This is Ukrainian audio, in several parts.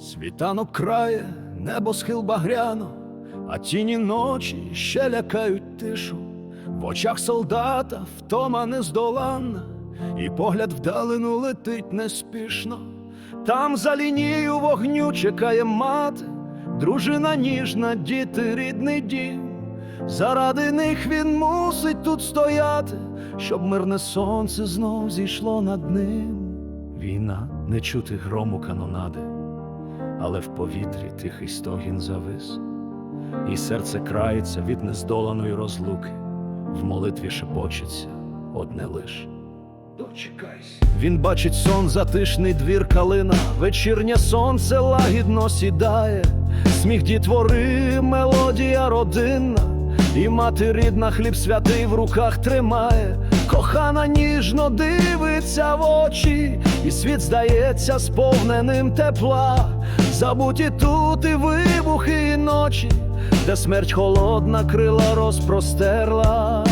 Світанок крає, небо схил багряно, а тіні ночі ще лякають тишу. В очах солдата втома нездоланна, і погляд вдалину летить неспішно. Там за лінією вогню чекає мати, дружина ніжна, діти, рідний дім. Заради них він мусить тут стояти, щоб мирне сонце знов зійшло над ним. Війна не чути грому канонади, але в повітрі тихий стогін завис, і серце крається від нездоланої розлуки, в молитві шепочеться одне лиш. Дочекайся. Він бачить сон, затишний двір калина, вечірнє сонце лагідно сідає, сміх дітвори, мелодія родинна, і мати рідна хліб святий в руках тримає, кохана ніжно дивиться в очі, і світ здається сповненим тепла, забуті тут і вибухи і ночі, де смерть холодна крила розпростерла,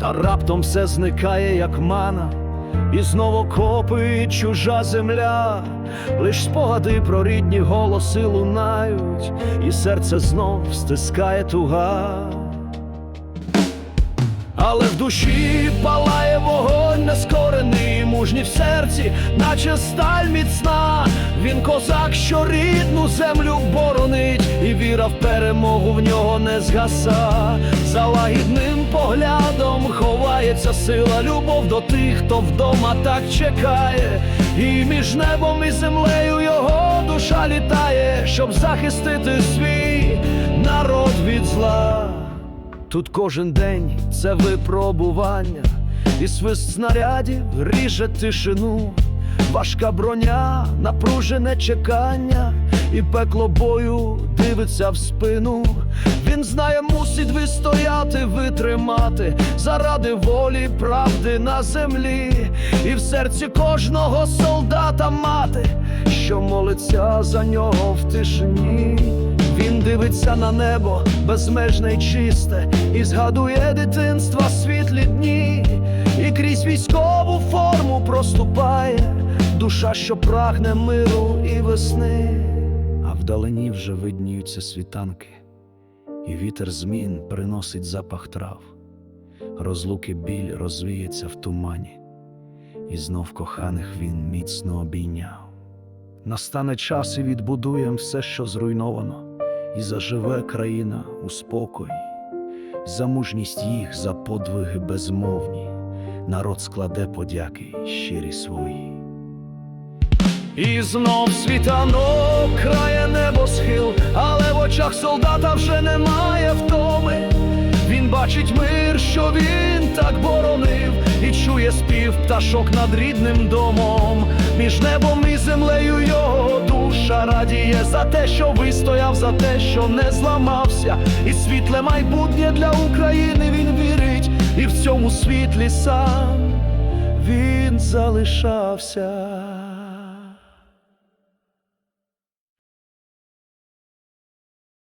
та раптом все зникає, як мана. І знову копи і чужа земля, лиш спогади про рідні голоси лунають, і серце знов стискає туга. Але в душі палає вогонь нескорений, мужній в серці, наче сталь міцна. Він козак, що рідну землю боронить, і віра в перемогу в нього не згаса. За лагідним поглядом ховається сила, любов до тих, хто вдома так чекає. І між небом і землею його душа літає, щоб захистити свій народ від зла. Тут кожен день це випробування, і свист снарядів ріже тишину, важка броня, напружене чекання, і пекло бою дивиться в спину. Він знає, мусить вистояти, витримати заради волі, правди на землі, і в серці кожного солдата мати, що молиться за нього в тишині. Він дивиться на небо безмежне й чисте, і згадує дитинства світлі дні, і крізь військову форму проступає душа, що прагне миру і весни. А вдалині вже видніються світанки, і вітер змін приносить запах трав, розлуки біль розвіється в тумані, і знов коханих він міцно обійняв. Настане час і відбудуєм все, що зруйновано, і заживе країна у спокої, за мужність їх, за подвиги безмовні, народ складе подяки щирі свої. І знов світанок крає небосхил, але в очах солдата вже немає втоми. Він бачить мир, що він так боронив, і чує спів пташок над рідним домом. Між небом і землею його душа радіє за те, що вистояв, за те, що не зламався, і світле майбутнє для України він вірить, і в цьому світлі сам він залишався.